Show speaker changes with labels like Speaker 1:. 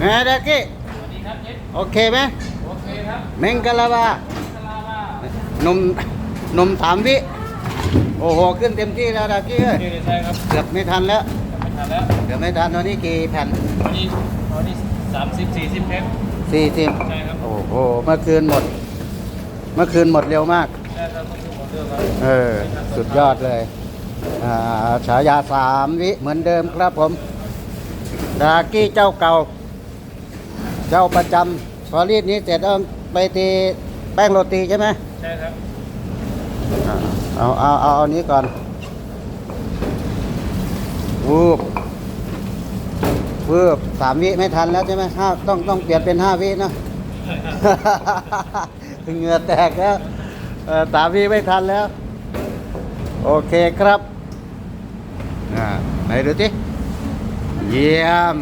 Speaker 1: ไงดากี้
Speaker 2: สวัสดีครับเจ๊
Speaker 1: โอเคไหม
Speaker 2: โอเคครับ
Speaker 1: เมงกะลาบา
Speaker 2: คาราบา
Speaker 1: หนุ่มหนุ่มสามวิ โอ้โห ขึ้นเต็มที่แล้วดากี้เอ้ย
Speaker 2: ชื่อใช่ครับ
Speaker 1: เกือบไม่ทันแล้ว
Speaker 2: ไม่ทันแล้ว
Speaker 1: เกือบไม่ทันตอนนี้กี่แผ่น
Speaker 2: วันนี้วันนี้สามสิบสี่สิบเพชร
Speaker 1: สี่สิบ
Speaker 2: ใช่ครับ
Speaker 1: โอ้โหเมื่อคืนหมด เมื่อคืนหมดเร็วมาก
Speaker 2: ใช่ครับต้องหมดเรื่องครับ
Speaker 1: เออสุดยอดเลยอ่าฉายาสามวิเหมือนเดิมครับผม ดากี้เจ้าเก่า เจ้าประจำพอรีดนี้เสร็จต้องไปตีแป้งโรตีใช่ไหม
Speaker 2: ใช่ครับ
Speaker 1: อ่าเอาเอาเอาเอานี้ก่อนวูบวูบสามวิไม่ทันแล้วใช่ไหมห้าต้องต้องเปลี่ยนเป็นห้าวินะ เหงื่อแตกแล้วเออสามวิไม่ทันแล้ว โอเคครับอ่าไหนดูสิเยี่ยม